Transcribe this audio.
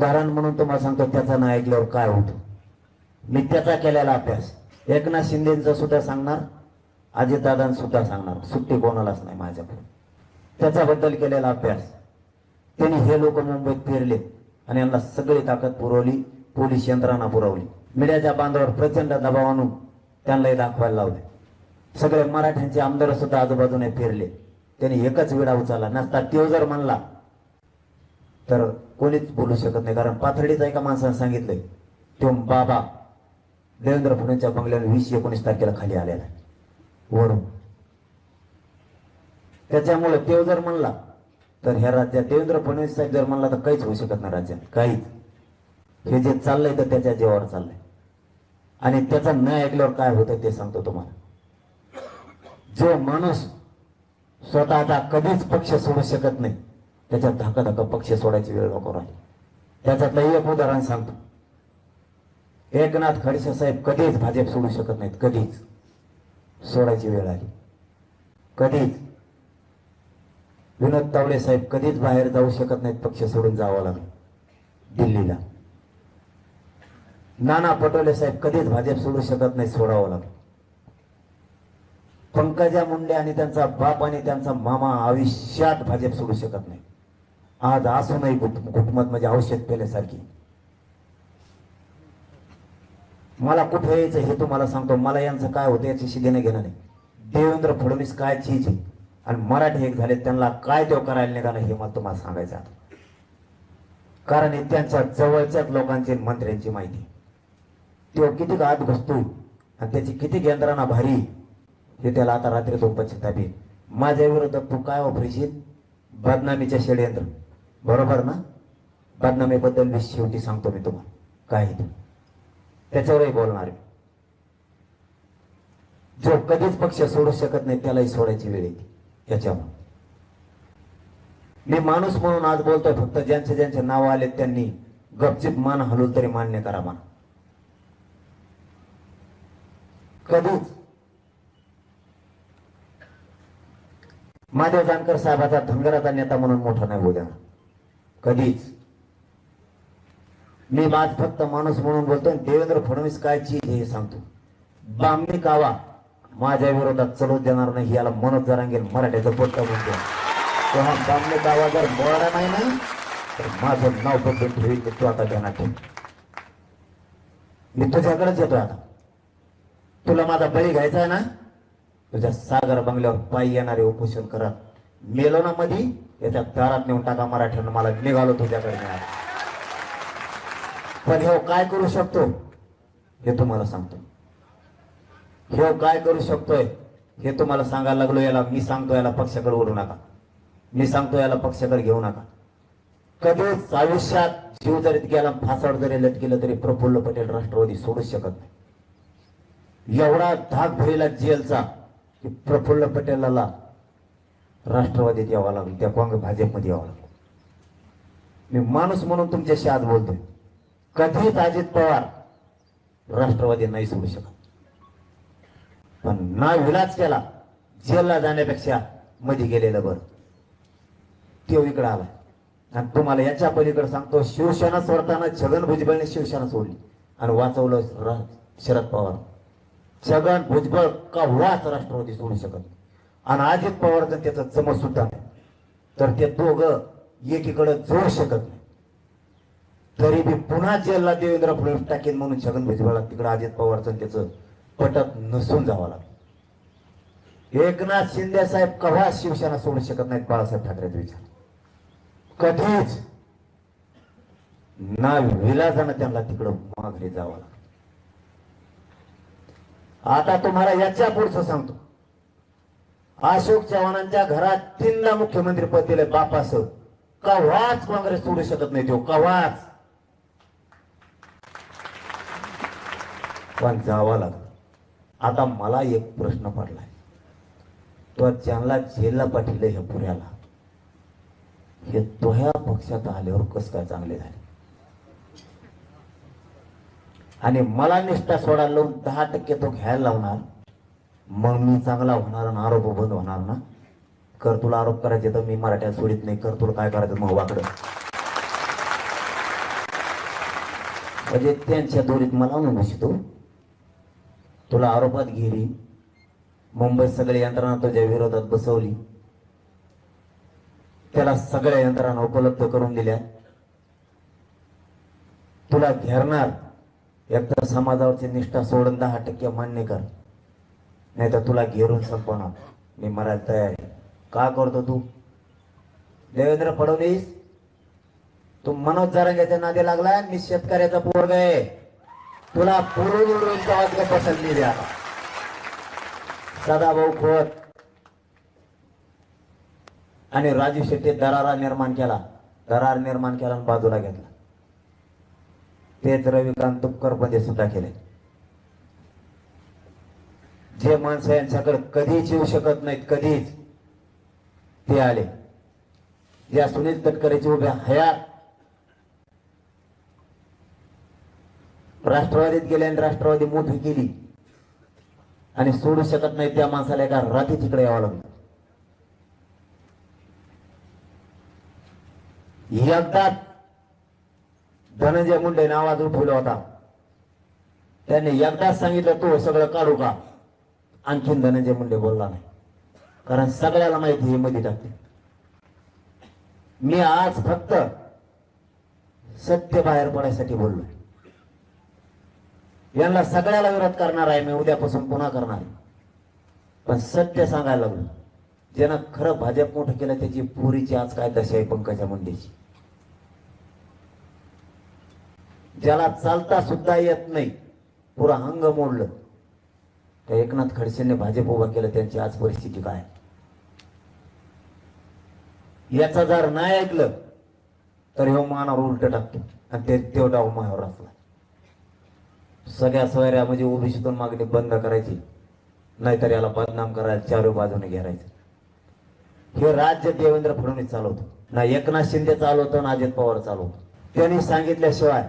उदाहरण म्हणून तुम्हाला सांगतो त्याचा ना ऐकल्यावर काय होतं? मी त्याचा केलेला अभ्यास. एकनाथ शिंदेचा सुद्धा सांगणार अजितदादांचा सुद्धा सांगणार. सुट्टी कोणालाच नाही माझ्याकडे त्याच्याबद्दल केलेला अभ्यास. त्यांनी हे लोक मुंबईत फिरले आणि यांना सगळी ताकद पुरवली पोलीस यंत्रणा पुरवली. मीडियाच्या बांधावर प्रचंड दबाव आणून त्यांनाही दाखवायला लावले. सगळे मराठ्यांचे आमदार सुद्धा आजूबाजूने फिरले. त्यांनी एकच विडा उचलला. नसता तो जर म्हणला तर कोणीच बोलू शकत नाही. कारण पाथर्डीचा एका माणसाने सांगितलंय तो बाबा देवेंद्र फडणवीसच्या बंगल्यावर वीस एकोणीस तारखेला खाली आलेला आहे. वरून. त्याच्यामुळे तो जर म्हणला तर ह्या राज्यात देवेंद्र फडणवीस साहेब जर म्हणला तर काहीच होऊ शकत नाही राज्यात. काहीच. हे जे चाललंय तर त्याच्या जीवावर चाललंय. आणि त्याचा न ऐकल्यावर काय होतं ते सांगतो तुम्हाला. जो माणूस स्वतःचा कधीच पक्ष सोडू शकत नाही त्याच्यात धक्का धक्का पक्ष सोडायची वेळ नको राहिली. त्याच्यातलं एक उदाहरण सांगतो. एकनाथ खडसे साहेब कधीच भाजप सोडू शकत नाहीत कधीच. सोडायची वेळ आली. कधीच. विनोद तावडे साहेब कधीच बाहेर जाऊ शकत नाहीत पक्ष सोडून जावं लागलं. दिल्लीला. नाना पटोले साहेब कधीच भाजप सोडू शकत नाही सोडावं लागलं. पंकजा मुंडे आणि त्यांचा बाप आणि त्यांचा मामा आयुष्यात भाजप सोडू शकत नाही आज असूनही घुट घुटमत म्हणजे औषध पेल्यासारखी. मला कुठे यायचं हे तुम्हाला सांगतो. मला यांचं काय होतं याच्याशी देणं घेणं नाही देवेंद्र फडणवीस काय चीज आहे? आणि मराठी एक झाले त्यांना काय देव करायला निघाला हे मला तुम्हाला सांगायचं कारण हे त्यांच्या जवळच्याच लोकांची मंत्र्यांची माहिती. तो किती आत घुसतो आणि त्याची किती यंत्रणा भारी. हे त्याला आता रात्री तो पश्चिताप येईल माझ्या विरोधात तू काय वापरशील बदनामीचे षडयंत्र. बरोबर ना? बदनामीबद्दल मी शेवटी सांगतो मी तुम्हाला. काय त्याच्यावरही बोलणार मी जो कधीच पक्ष सोडू शकत नाही त्यालाही सोडायची वेळ येते. याच्यामुळे मी माणूस म्हणून आज बोलतोय फक्त ज्यांचे ज्यांचे नाव आले त्यांनी गपचिप मान हलवून तरी मान्य करा मला कधीच. महादेव जानकर साहेबाचा धनगराचा नेता म्हणून मोठा नाही होऊ देणार. कधीच. मी आज फक्त माणूस म्हणून बोलतो देवेंद्र फडणवीस काय चीज हे सांगतो. बामणी कावा माझ्या विरोधात चलू देणार नाही याला मनोज जरांगेल मराठ्याचं पोट्टा बोलतो तेव्हा बामणी कावा जर बोलला नाही ना तर माझं नाव बदलून ठेवी तू आता ध्यानात ठेव. मी तुझ्याकडेच येतो आता. तुला माझा बळी घ्यायचा आहे ना? तुझ्या सागर बंगल्यावर पायी येणारे उपोषण करा. मेलो ना मधी याच्या दारात नेऊन टाका मराठ्यानं मला निघालो तुझ्याकडे पण हे काय करू शकतो? हे तुम्हाला सांगतो. हे काय करू शकतोय? हे तुम्हाला सांगायला लागलो याला मी सांगतो याला पक्षाकडे ओढू नका. मी सांगतो याला पक्षाकडे घेऊ नका. कधीच आयुष्यात जीव जरी गेला फासाड जरी लटकेलं तरी प्रफुल्ल पटेल राष्ट्रवादी सोडूच शकत नाही. एवढा धाक भरेला जेलचा की प्रफुल्ल पटेलला राष्ट्रवादीत यावं लागलं त्या काँग्रेस भाजपमध्ये यावं लागलं. मी माणूस म्हणून तुमच्याशी आज बोलतोय. कधीच अजित पवार राष्ट्रवादी नाही सोडू शकत. पण ना विलाज केला जेलला जाण्यापेक्षा मध्ये गेलेलं बरं. तो इकडं आला आणि तुम्हाला याच्या पलीकडे सांगतो शिवसेना सोडताना छगन भुजबळने शिवसेना सोडली. आणि वाचवलं शरद पवार. छगन भुजबळ का वाच राष्ट्रवादी सोडू शकत आणि अजित पवारचं त्याचा जमत सुद्धा नाही. तर ते दोघं एकीकडे जोड शकत नाही. तरी बी पुन्हा जेलला देवेंद्र फडणवीस टाकेन म्हणून छगन भुजबळला तिकडे अजित पवारचं त्याचं पटत नसून जावं लागलं. एकनाथ शिंदे साहेब कव्हा शिवसेना सोडू शकत नाहीत बाळासाहेब ठाकरेचा विचार. कधीच. ना विलाजानं त्यांना तिकडं माघारी जावं लागलं. आता तुम्हाला याच्या पुढचं सांगतो. अशोक चव्हाणांच्या घरात तीनदा मुख्यमंत्री पद दिले बापासह कव्हाच काँग्रेस सोडू शकत नाही तो कव्हाच पण जावं लागलं. आता मला एक प्रश्न पडलाय. तो ज्यांना जेलला पाठवलं ह्या पुण्याला हे तो ह्या पक्षात आल्यावर कस काय चांगले झाले? आणि मला निष्ठा सोडायला लावून दहा टक्के तो घ्यायला लावणार मग मी चांगला होणार आणि आरोप बंद होणार ना? कर तुला आरोप करायचे तर मी मराठ्यात सोडित नाही. कर तुला काय करायचं मग वाकडं म्हणजे त्यांच्या दोरीत मला आणून बसतो हो. तुला आरोपात घेरी. मुंबईत सगळी यंत्रणा तुझ्या विरोधात बसवली. त्याला सगळ्या यंत्रणा उपलब्ध करून दिल्या. तुला घेरणार. एकतर समाजावरची निष्ठा सोडून दहा टक्के मान्य कर. नाही तर तुला घेरून संपवणार. मी मरायला तयार आहे. का करतो तू? देवेंद्र फडणवीस तू मनोज जरांग्याच्या नादी लागलाय मी शेतकऱ्याचा पोरग आहे. तुला पुरून पसंती द्या. सदाभाऊ खोत आणि राजू शेट्टी दरारा निर्माण केला. दरार निर्माण केला आणि बाजूला घेतला. तेच रविकांत तुपकरमध्ये सुद्धा केले. जे माणसं यांच्याकडे कधीच येऊ शकत नाहीत कधीच. ते आले. या सुनील तटकरेची उभ्या हयात राष्ट्रवादीत गेले आणि राष्ट्रवादी मोठी केली. आणि सोडू शकत नाही त्या माणसाला एका रात्री तिकडे यावं लागलं. एकदाच धनंजय मुंडे आवाज उठवला होता. त्यांनी एकदाच सांगितलं तो सगळं काढू का? आणखीन धनंजय मुंडे बोलला नाही. कारण सगळ्याला माहिती हे मध्ये टाकते. मी आज फक्त सत्य बाहेर पडायसाठी बोललो यांना सगळ्याला विरोध करणार आहे मी उद्यापासून पुन्हा करणार आहे. पण सत्य सांगायला लागलो. ज्यानं खरं भाजप मोठं केलं त्याची पुरीची आज काय दशा आहे पंकजा मुंडेची? ज्याला चालता सुद्धा येत नाही पुरा अंग मोडलं. त्या एकनाथ खडसेंनी भाजप उभा केलं त्यांची आज परिस्थिती काय? याचा जर नाही ऐकलं तर ह्यो मानावर उलट टाकतो. आणि ते तो डाव मायावर असला. सगळ्या सोयऱ्या म्हणजे ओबीसीतून मागणी बंद करायची. नाहीतर याला बदनाम करायला चारो बाजूने घेरायचं. हे राज्य देवेंद्र फडणवीस चालवतो. ना एकनाथ शिंदे चालवतो ना अजित पवार चालवतो. त्यांनी सांगितल्याशिवाय